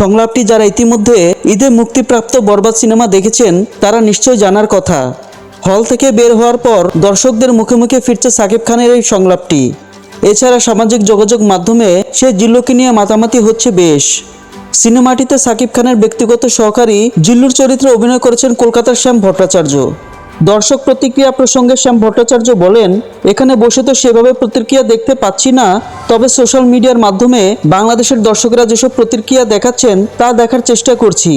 সংলাপটি যারা ইতিমধ্যে ঈদে মুক্তিপ্রাপ্ত বরবাদ সিনেমা দেখেছেন, তারা নিশ্চয় জানার কথা। হল থেকে বের হওয়ার পর দর্শকদের মুখে মুখে ফিরছে সাকিব খানের এই সংলাপটি। এছাড়া সামাজিক যোগাযোগ মাধ্যমে সে জিল্লুকে নিয়ে মাতামাতি হচ্ছে বেশ। সিনেমাটিতে সাকিব খানের ব্যক্তিগত সহকারী জিল্লুর চরিত্রে অভিনয় করেছেন কলকাতার শ্যাম ভট্টাচার্য। দর্শক প্রতিক্রিয়া প্রসঙ্গে শ্যাম ভট্টাচার্য বলেন, এখানে বসে তো সেভাবে প্রতিক্রিয়া দেখতে পাচ্ছি না, তবে সোশ্যাল মিডিয়ার মাধ্যমে বাংলাদেশের দর্শকরা যেসব প্রতিক্রিয়া দেখাচ্ছেন, তা দেখার চেষ্টা করছি।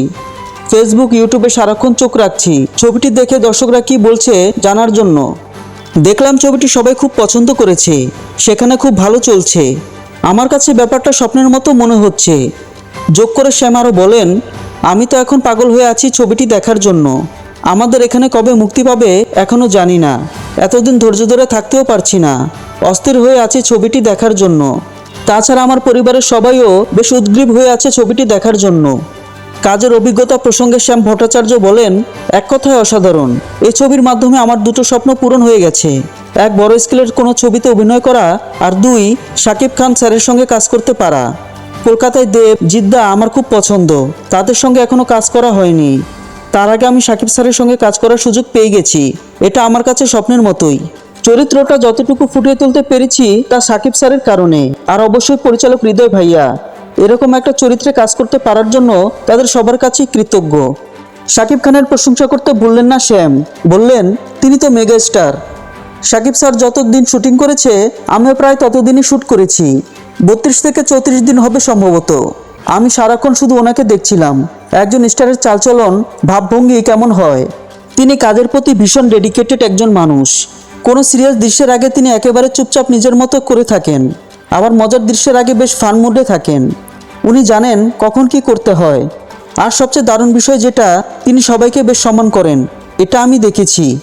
ফেসবুক, ইউটিউবে সারাক্ষণ চোখ রাখছি। ছবিটি দেখে দর্শকরা কি বলছে, জানার জন্য। দেখলাম ছবিটি সবাই খুব পছন্দ করেছে, সেখানে খুব ভালো চলছে। আমার কাছে ব্যাপারটা স্বপ্নের মতো মনে হচ্ছে। যোগ করে শ্যাম আরও বলেন, আমি তো এখন পাগল হয়ে আছি ছবিটি দেখার জন্য। আমাদের এখানে কবে মুক্তি পাবে এখনও জানি না। এতদিন ধৈর্য ধরে থাকতেও পারছি না। অস্থির হয়ে আছে ছবিটি দেখার জন্য। তাছাড়া আমার পরিবারের সবাইও বেশ উদ্গ্রীব হয়ে আছে ছবিটি দেখার জন্য। কাজের অভিজ্ঞতা প্রসঙ্গে শ্যাম ভট্টাচার্য বলেন, এক কথায় অসাধারণ। এই ছবির মাধ্যমে আমার দুটো স্বপ্ন পূরণ হয়ে গেছে। এক বড় স্কেলের কোনো ছবিতে অভিনয় করা আর দুই, শাকিব খান স্যারের সঙ্গে কাজ করতে পারা। কলকাতায় দেব, জিদ্দা আমার খুব পছন্দ। তাদের সঙ্গে এখনও কাজ করা হয়নি। তার আগে আমি সাকিব স্যারের সঙ্গে কাজ করার সুযোগ পেয়ে গেছি। এটা আমার কাছে স্বপ্নের মতোই। চরিত্রটা যতটুকু ফুটিয়ে তুলতে পেরেছি তা সাকিব স্যারের কারণে। আর অবশ্যই পরিচালক হৃদয় ভাইয়া, এরকম একটা চরিত্রে কাজ করতে পারার জন্য তাদের সবার কাছেই কৃতজ্ঞ। শাকিব খানের প্রশংসা করতে ভুললেন না শ্যাম। বললেন, তিনি তো মেগা স্টার শাকিব স্যার যতদিন শুটিং করেছে, আমিও প্রায় ততদিনই শ্যুট করেছি। বত্রিশ থেকে চৌত্রিশ দিন হবে সম্ভবত। আমি সারাক্ষণ শুধু ওনাকে দেখছিলাম। একজন স্টারের চালচলন, ভাবভঙ্গি কেমন হয়? তিনি কাজের প্রতি ভীষণ ডেডিকেটেড একজন মানুষ। কোনো সিরিয়াস দৃশ্যের আগে তিনি একেবারে চুপচাপ নিজের মতো করে থাকেন। আবার মজার দৃশ্যের আগে বেশ ফান মুডে থাকেন। উনি জানেন কখন কি করতে হয়। আর সবচেয়ে দারুণ বিষয় যেটা, তিনি সবাইকে বেশ সম্মান করেন। এটা আমি দেখেছি।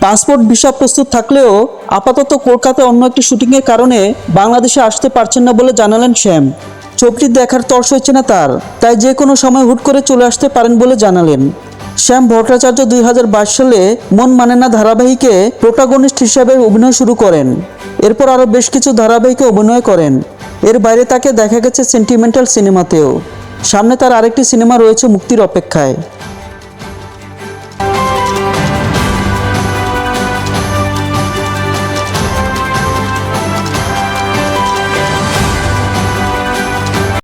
পাসপোর্ট ভিসা প্রস্তুত থাকলেও আপাতত কলকাতায় অন্য একটি শুটিংয়ের কারণে বাংলাদেশে আসতে পারছেন না বলে জানালেন শ্যাম। ছবিটি দেখার তর্স হচ্ছে না তার, তাই যে কোনো সময় হুট করে চলে আসতে পারেন বলে জানালেন। শ্যাম ভট্টাচার্য দুই হাজার বাইশ সালে মন মানে না ধারাবাহিকে প্রোটাগনিস্ট হিসাবে অভিনয় শুরু করেন। এরপর আরও বেশ কিছু ধারাবাহিকে অভিনয় করেন। এর বাইরে তাকে দেখা গেছে সেন্টিমেন্টাল সিনেমাতেও সামনে তার আরেকটি সিনেমা রয়েছে মুক্তির অপেক্ষায়।